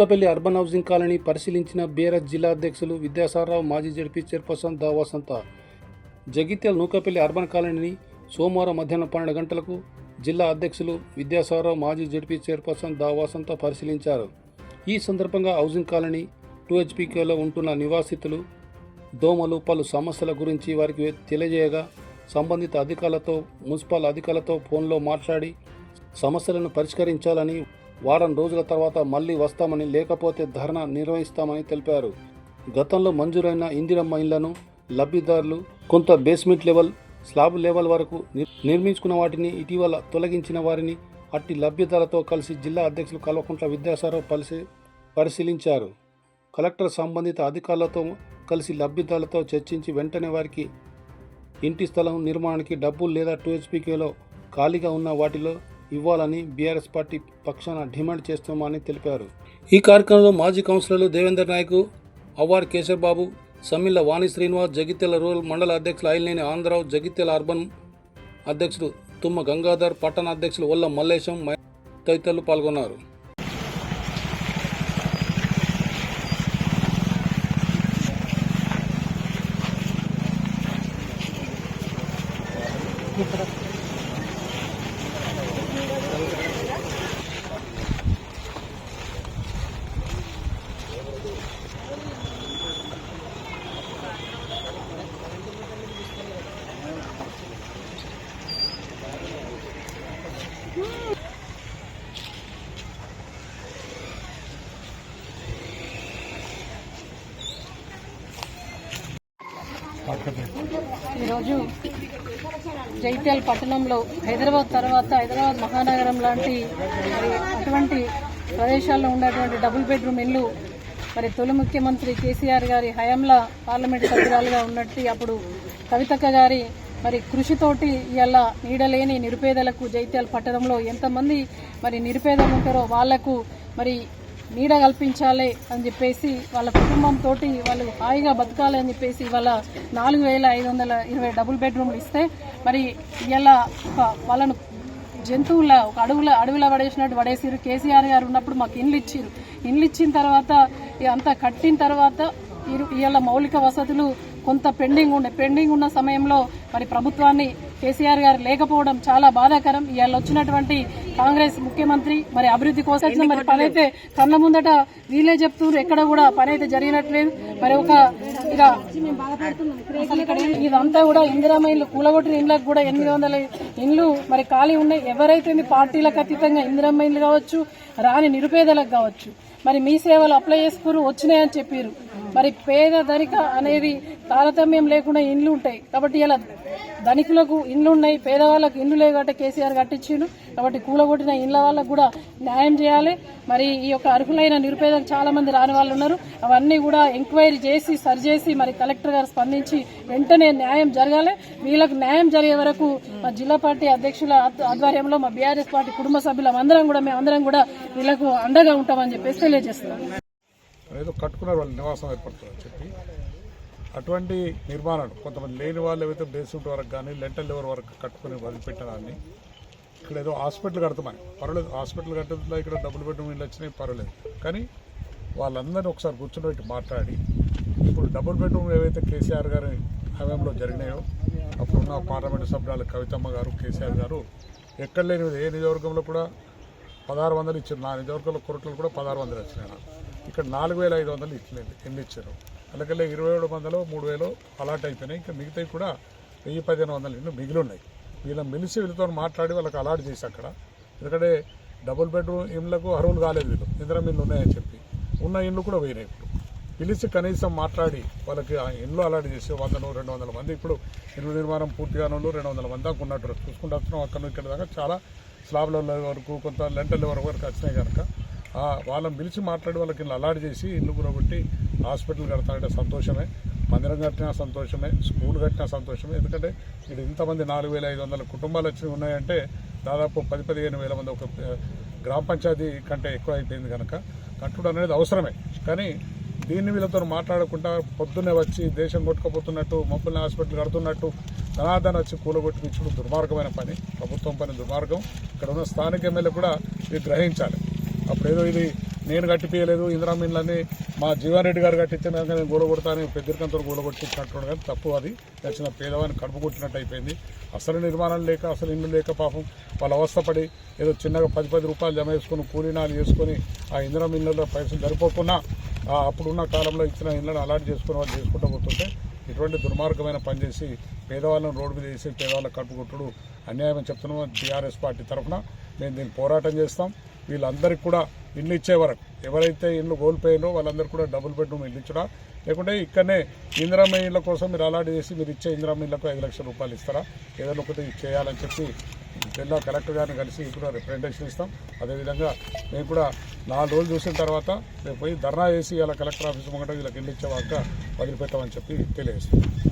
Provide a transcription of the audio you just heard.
Nukapalli urban housing colony పరిశీలించిన BRS జిల్లా అధ్యక్షులు విద్యాసారరావు మాజీ జడ్పీ చైర్పర్సన్ దావాసంత జగిత్యాల నూకపల్లి అర్బన్ కాలనీని సోమవారం మధ్యాహ్నం పన్నెండు గంటలకు జిల్లా అధ్యక్షులు విద్యాసారరావు మాజీ జడ్పీ చైర్పర్సన్ దావాసంత పరిశీలించారు. ఈ సందర్భంగా హౌసింగ్ కాలనీ టూ హెచ్పికేలో ఉంటున్న నివాసితులు దోమలు పలు సమస్యల గురించి వారికి తెలియజేయగా సంబంధిత అధికారులతో మున్సిపల్ అధికారులతో ఫోన్లో మాట్లాడి సమస్యలను పరిష్కరించాలని వారం రోజుల తర్వాత మళ్ళీ వస్తామని లేకపోతే ధర్నా నిర్వహిస్తామని తెలిపారు. గతంలో మంజూరైన ఇందిరమ్మ ఇళ్ళను లబ్ధిదారులు కొంత బేస్మెంట్ లెవెల్ స్లాబ్ లెవెల్ వరకు నిర్మించుకున్న వాటిని ఇటీవల తొలగించిన వారిని అట్టి లబ్ధిదారులతో కలిసి జిల్లా అధ్యక్షులు కల్వకుంట్ల విద్యాసారావు పరిశీ పరిశీలించారు. కలెక్టర్ సంబంధిత అధికారులతో కలిసి లబ్ధిదారులతో చర్చించి వెంటనే వారికి ఇంటి స్థలం నిర్మాణానికి డబ్బులు లేదా టూ హెచ్పికేలో ఖాళీగా ఉన్న వాటిలో ఇవ్వాలని బీఆర్ఎస్ పార్టీ పక్షాన డిమాండ్ చేస్తున్నామని తెలిపారు. ఈ కార్యక్రమంలో మాజీ కౌన్సిలర్లు దేవేందర్ నాయక్ అవ్వార్ కేశవబాబు సమ్మిళ్ళ వాణి శ్రీనివాస్ జగిత్యాల రూరల్ మండల అధ్యక్షులు ఐలినేని ఆంధ్రరావు జగిత్యాల అర్బన్ అధ్యక్షుడు తుమ్మ గంగాధర్ పట్టణ అధ్యక్షులు ఒల్ల మల్లేశం తదితరులు పాల్గొన్నారు. ఈరోజు జైత్యాల పట్టణంలో హైదరాబాద్ తర్వాత హైదరాబాద్ మహానగరం లాంటి మరి అటువంటి ప్రదేశాల్లో ఉండేటువంటి డబుల్ బెడ్రూమ్ ఇల్లు మరి తొలి ముఖ్యమంత్రి కేసీఆర్ గారి హయాంలో పార్లమెంట్ సభ్యురాలుగా ఉన్నట్టు అప్పుడు కవితక్క గారి మరి కృషితోటి ఇలా నీడలేని నిరుపేదలకు జైత్యాల పట్టణంలో ఎంతమంది మరి నిరుపేదలు ఉంటారో వాళ్ళకు మరి నీడ కల్పించాలి అని చెప్పేసి వాళ్ళ కుటుంబంతో వాళ్ళు హాయిగా బతకాలి అని చెప్పేసి ఇవాళ నాలుగు వేల ఐదు వందల ఇరవై డబుల్ బెడ్రూమ్లు ఇస్తే మరి ఇలా ఒక వాళ్ళను జంతువుల ఒక అడవుల అడవిలో పడేసినట్టు పడేసిరు కేసీఆర్ గారు ఉన్నప్పుడు మాకు ఇండ్లు ఇచ్చిరు ఇండ్లు ఇచ్చిన తర్వాత అంతా కట్టిన తర్వాత ఇవాళ మౌలిక వసతులు కొంత పెండింగ్ ఉండే. పెండింగ్ ఉన్న సమయంలో మరి ప్రభుత్వాన్ని కేసీఆర్ గారు లేకపోవడం చాలా బాధాకరం. ఇవాళ వచ్చినటువంటి కాంగ్రెస్ ముఖ్యమంత్రి మరి అభివృద్ధి కోసం మరి పని అయితే కళ్ళ ముందట వీళ్ళే చెప్తున్నారు. ఎక్కడ కూడా పని అయితే జరిగినట్లేదు. మరి ఒక ఇక ఇదంతా కూడా ఇందిరామ ఇల్లు కూలగొట్టిన ఇండ్లకు కూడా ఎనిమిది వందల ఇండ్లు మరి ఖాళీ ఉన్నాయి. ఎవరైతే పార్టీలకు అతీతంగా ఇందిరమ్మ ఇల్లు కావచ్చు రాని నిరుపేదలకు కావచ్చు మరి మీ సేవలు అప్లై చేసుకుని వచ్చినాయని చెప్పారు మరి పేద ధనిక అనేది తారతమ్యం లేకుండా ఇండ్లు ఉంటాయి. కాబట్టి ఇలా ధనికులకు ఇండ్లు ఉన్నాయి పేదవాళ్ళకు ఇండ్లు లేవు కాబట్టి కేసీఆర్ కట్టించిండు. కాబట్టి కూలగొట్టిన ఇండ్ల వాళ్ళకు కూడా న్యాయం చేయాలి. మరి ఈ యొక్క అర్హులైన నిరుపేదకు చాలా మంది రాని వాళ్ళు ఉన్నారు. అవన్నీ కూడా ఎంక్వైరీ చేసి సరిచేసి మరి కలెక్టర్ గారు స్పందించి వెంటనే న్యాయం జరగాలి. వీళ్ళకు న్యాయం జరిగే వరకు మా జిల్లా పార్టీ అధ్యక్షుల ఆధ్వర్యంలో మా బీఆర్ఎస్ పార్టీ కుటుంబ సభ్యులం అందరం కూడా మేమందరం కూడా వీళ్ళకు అండగా ఉంటామని చెప్పేసి తెలియజేస్తున్నాం. ఏదో కట్టుకున్నారు వాళ్ళు నివాసం ఏర్పడుతుందని చెప్పి. అటువంటి నిర్మాణాలు కొంతమంది లేని వాళ్ళు ఏవైతే బేస్మెంట్ వరకు కానీ లెంటల్ లెవర్ వరకు కట్టుకుని వదిలిపెట్టడాన్ని ఇక్కడ ఏదో హాస్పిటల్ కడతామని పర్వాలేదు హాస్పిటల్ కట్టడంలో ఇక్కడ డబుల్ బెడ్రూమ్ ఇల్లు వచ్చినాయి పర్వాలేదు. కానీ వాళ్ళందరినీ ఒకసారి కూర్చోబెట్టి మాట్లాడి ఇప్పుడు డబుల్ బెడ్రూమ్ ఏవైతే కేసీఆర్ గారి హయాంలో జరిగినాయో అప్పుడున్న పార్లమెంటు సభ్యురాలు కవితమ్మ గారు కేసీఆర్ గారు ఎక్కడ లేని ఏ నియోజకవర్గంలో కూడా పదహారు వందలు ఇచ్చారు. నా నియోజకవర్గంలో కొరట్లు కూడా పదహారు వందలు వచ్చినాయి నాకు. ఇక్కడ నాలుగు వేల ఐదు వందలు ఇట్లేదు ఎన్ని ఇచ్చారు. అలాగే ఇరవై ఏడు వందలు మూడు వేలు అలాట్ అయిపోయినాయి. ఇంకా మిగతాయి కూడా వెయ్యి పదిహేను వందలు ఇల్లు మిగిలి ఉన్నాయి వీళ్ళ మిలిసి వీళ్ళతో మాట్లాడి వాళ్ళకి అలాట్ చేసి అక్కడ. ఎందుకంటే డబుల్ బెడ్రూమ్ ఇళ్ళకు అర్హులు కాలేదు వీళ్ళు. ఇందిరా ఇల్లు ఉన్నాయని చెప్పి. ఉన్న ఇల్లు కూడా పోయినాయి ఇప్పుడు. పిలిచి కనీసం మాట్లాడి వాళ్ళకి ఆ ఇల్లు అలాట్ చేసి వందలు రెండు వందల మంది ఇప్పుడు ఇల్లు నిర్మాణం పూర్తిగా వాళ్ళు రెండు వందల మంది దాకా ఉన్నట్టు చూసుకుంటూ వస్తున్నాం. అక్కడ నుంచి ఇక్కడ దాకా చాలా స్లాబ్ల వరకు కొంత లెంటర్ల వరకు వరకు వచ్చినాయి కనుక. వాళ్ళని పిలిచి మాట్లాడి వాళ్ళకి ఇల్లు అలాట్ చేసి ఇల్లు కూడా హాస్పిటల్ కడతానంటే సంతోషమే. మందిరం కట్టినా సంతోషమే స్కూల్ కట్టినా సంతోషమే. ఎందుకంటే ఇది ఇంతమంది నాలుగు వేల ఐదు వందల కుటుంబాలు వచ్చి ఉన్నాయంటే దాదాపు పది పదిహేను వేల మంది ఒక గ్రామ పంచాయతీ కంటే ఎక్కువ అయిపోయింది కనుక కట్టుడు అనేది అవసరమే. కానీ దీన్ని వీళ్ళతో మాట్లాడకుండా పొద్దున్నే వచ్చి దేశం కొట్టుకుపోతున్నట్టు మబ్బుల్ని హాస్పిటల్ కడుతున్నట్టు ధనాదన వచ్చి కూలగొట్టించడం దుర్మార్గమైన పని. ప్రభుత్వం పని దుర్మార్గం. ఇక్కడ ఉన్న స్థానిక ఎమ్మెల్యే కూడా ఇది గ్రహించాలి. అప్పుడు ఏదో ఇది నేను కట్టిపోయలేదు ఇందిరా మిల్లని మా జీవారెడ్డి గారు కట్టించిన నేను గూడగొడతాను పెద్దరికంతో గూడగొట్టించినట్టు కానీ తప్పు అది. నచ్చిన పేదవాడిని కడుపు కొట్టినట్టు అయిపోయింది. అసలు నిర్మాణం లేక అసలు ఇల్లు లేక పాపం వాళ్ళ అవస్థపడి ఏదో చిన్నగా పది పది రూపాయలు జమ చేసుకుని కూలీనాలు చేసుకుని ఆ ఇందిరా పైసలు సరిపోకుండా అప్పుడున్న కాలంలో ఇచ్చిన ఇళ్ళను అలాట్ చేసుకుని వాళ్ళు చేసుకుంటూ పోతుంటే ఇటువంటి దుర్మార్గమైన పనిచేసి పేదవాళ్ళని రోడ్డు మీద వేసి పేదవాళ్ళ కడుపు కొట్టుడు అన్యాయం చెప్తున్నాము చెప్తున్నాం టీఆర్ఎస్ పార్టీ తరఫున. మేము దీన్ని పోరాటం చేస్తాం. వీళ్ళందరికీ కూడా ఇల్లు ఇచ్చే వరకు. ఎవరైతే ఇల్లు కోల్పోయినో వాళ్ళందరికీ కూడా డబుల్ బెడ్రూమ్ ఇల్లు ఇచ్చడా? లేకుంటే ఇక్కడనే ఇందిరామ ఇళ్ళ కోసం మీరు అలాంటి చేసి మీరు ఇచ్చే ఇందిరామ ఇళ్ళకు ఐదు లక్షల రూపాయలు ఇస్తారా? ఏదైనా ఒకటి చేయాలని చెప్పి జిల్లా కలెక్టర్ గారిని కలిసి కూడా రిప్రజెంటేషన్ ఇస్తాం. అదేవిధంగా మేము కూడా నాలుగు రోజులు చూసిన తర్వాత మేము పోయి ధర్నా చేసి ఇలా కలెక్టర్ ఆఫీస్ ముంగట వీళ్ళకి ఇల్లు ఇచ్చేవాక వదిలిపెట్టామని చెప్పి తెలియజేస్తాం